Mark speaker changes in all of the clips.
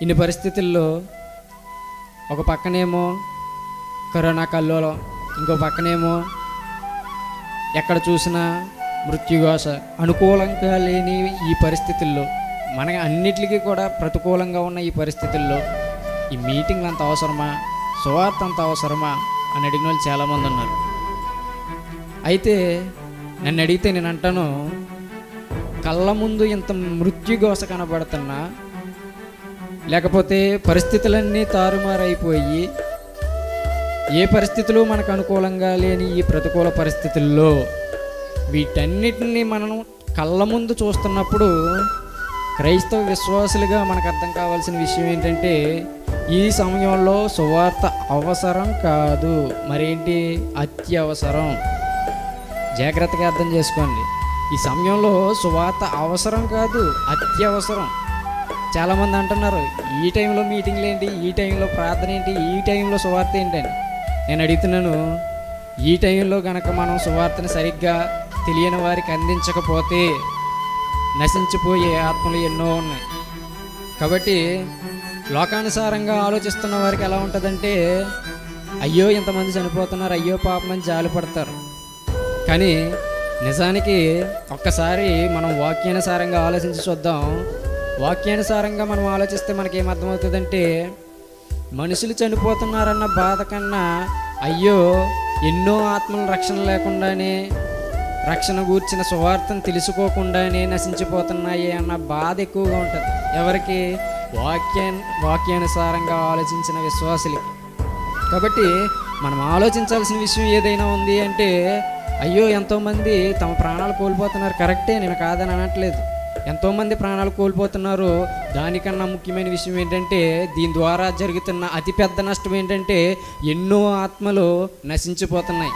Speaker 1: ఇన్ని పరిస్థితుల్లో ఒక పక్కనేమో కరోనా కల్లోలం ఇంకో పక్కనేమో ఎక్కడ చూసినా మృత్యుఘోష అనుకూలంగా లేని ఈ పరిస్థితుల్లో మనకి అన్నిటికీ కూడా ప్రతికూలంగా ఉన్న ఈ పరిస్థితుల్లో ఈ మీటింగ్ అంత అవసరమా? సువార్త అంత అవసరమా? అని అడిగిన వాళ్ళు చాలామంది ఉన్నారు. అయితే నన్ను అడిగితే నేను అంటాను కళ్ళ ముందు ఇంత మృత్యుఘోష కనబడుతున్నా లేకపోతే పరిస్థితులన్నీ తారుమారైపోయి ఏ పరిస్థితులు మనకు అనుకూలంగా లేని ఈ ప్రతికూల పరిస్థితుల్లో వీటన్నిటిని మనం కళ్ళ ముందు చూస్తున్నప్పుడు క్రైస్తవ విశ్వాసులుగా మనకు అర్థం కావాల్సిన విషయం ఏంటంటే ఈ సమయంలో సువార్త అవసరం కాదు. మరేంటి? అత్యవసరం. జాగ్రత్తగా అర్థం చేసుకోండి. ఈ సమయంలో సువార్త అవసరం కాదు అత్యవసరం. చాలామంది అంటున్నారు ఈ టైంలో మీటింగ్లు ఏంటి ఈ టైంలో ప్రార్థన ఏంటి ఈ టైంలో సువార్త ఏంటని. నేను అడుగుతున్నాను ఈ టైంలో కనుక మనం సువార్తను సరిగ్గా తెలియని వారికి అందించకపోతే నశించిపోయే ఆత్మలు ఎన్నో ఉన్నాయి. కాబట్టి లోకానుసారంగా ఆలోచిస్తున్న వారికి ఎలా ఉంటుందంటే అయ్యో ఇంతమంది చనిపోతున్నారు అయ్యో పాపమని జాలి పడతారు. కానీ నిజానికి ఒక్కసారి మనం వాక్యానుసారంగా ఆలోచించి చూద్దాం వాక్యానుసారంగా మనం ఆలోచిస్తే మనకి ఏం అర్థమవుతుందంటే మనుషులు చనిపోతున్నారన్న బాధ కన్నా అయ్యో ఎన్నో ఆత్మల రక్షణ లేకుండానే రక్షణ గూర్చిన సువార్తను తెలుసుకోకుండానే నశించిపోతున్నాయి అన్న బాధ ఎక్కువగా ఉంటుంది. ఎవరికి? వాక్యా వాక్యానుసారంగా ఆలోచించిన విశ్వాసులకి. కాబట్టి మనం ఆలోచించాల్సిన విషయం ఏదైనా ఉంది అంటే అయ్యో ఎంతోమంది తమ ప్రాణాలు కోల్పోతున్నారు. కరెక్టే నేను కాదని అనట్లేదు. ఎంతోమంది ప్రాణాలు కోల్పోతున్నారు. దానికన్నా ముఖ్యమైన విషయం ఏంటంటే దీని ద్వారా జరుగుతున్న అతిపెద్ద నష్టం ఏంటంటే ఎన్నో ఆత్మలు నశించిపోతున్నాయి.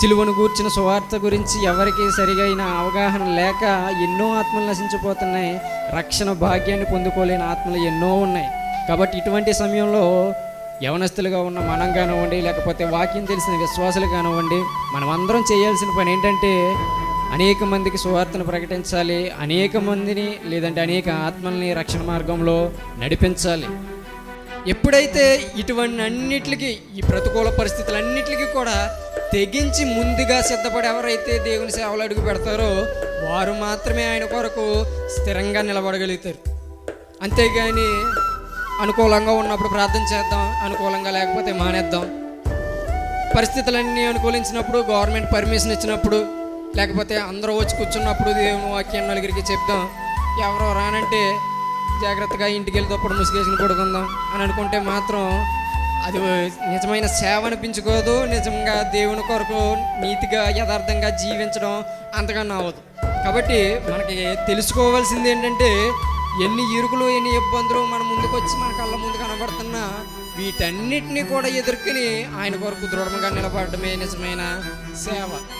Speaker 1: సిలువను గూర్చిన సువార్త గురించి ఎవరికి సరిగైన అవగాహన లేక ఎన్నో ఆత్మలు నశించిపోతున్నాయి. రక్షణ భాగ్యాన్ని పొందుకోలేని ఆత్మలు ఎన్నో ఉన్నాయి. కాబట్టి ఇటువంటి సమయంలో యవనస్తులుగా ఉన్న మనం కానివ్వండి లేకపోతే వాక్యం తెలిసిన విశ్వాసులు కానివ్వండి మనమందరం చేయాల్సిన పని ఏంటంటే అనేక మందికి సువార్తను ప్రకటించాలి అనేక మందిని లేదంటే అనేక ఆత్మల్ని రక్షణ మార్గంలో నడిపించాలి. ఎప్పుడైతే ఇటువంటి అన్నిటికీ ఈ ప్రతికూల పరిస్థితులన్నిటికీ కూడా తెగించి ముందుగా సిద్ధపడి ఎవరైతే దేవుని సేవలు అడుగు పెడతారో వారు మాత్రమే ఆయన కొరకు స్థిరంగా నిలబడగలుగుతారు. అంతేగాని అనుకూలంగా ఉన్నప్పుడు ప్రార్థన చేద్దాం అనుకూలంగా లేకపోతే మానేద్దాం. పరిస్థితులన్నీ అనుకూలించినప్పుడు గవర్నమెంట్ పర్మిషన్ ఇచ్చినప్పుడు లేకపోతే అందరూ వచ్చి కూర్చున్నప్పుడు దేవుని వాక్యం నలుగురికి చెప్దాం. ఎవరో రానంటే జాగ్రత్తగా ఇంటికి వెళ్తేప్పుడు ముసుగేసుకుని పడుకుందాం అని అనుకుంటే మాత్రం అది నిజమైన సేవ అనిపించుకోదు. నిజంగా దేవుని కొరకు నీతిగా యథార్థంగా జీవించడం అంతకన్నా అవ్వదు. కాబట్టి మనకి తెలుసుకోవాల్సింది ఏంటంటే ఎన్ని ఇరుకులు ఎన్ని ఇబ్బందులు మన ముందుకు వచ్చి మన కళ్ళ ముందు కనబడుతున్నా వీటన్నిటిని కూడా ఎదుర్కొని ఆయన కొరకు దృఢంగా నిలబడమే నిజమైన సేవ.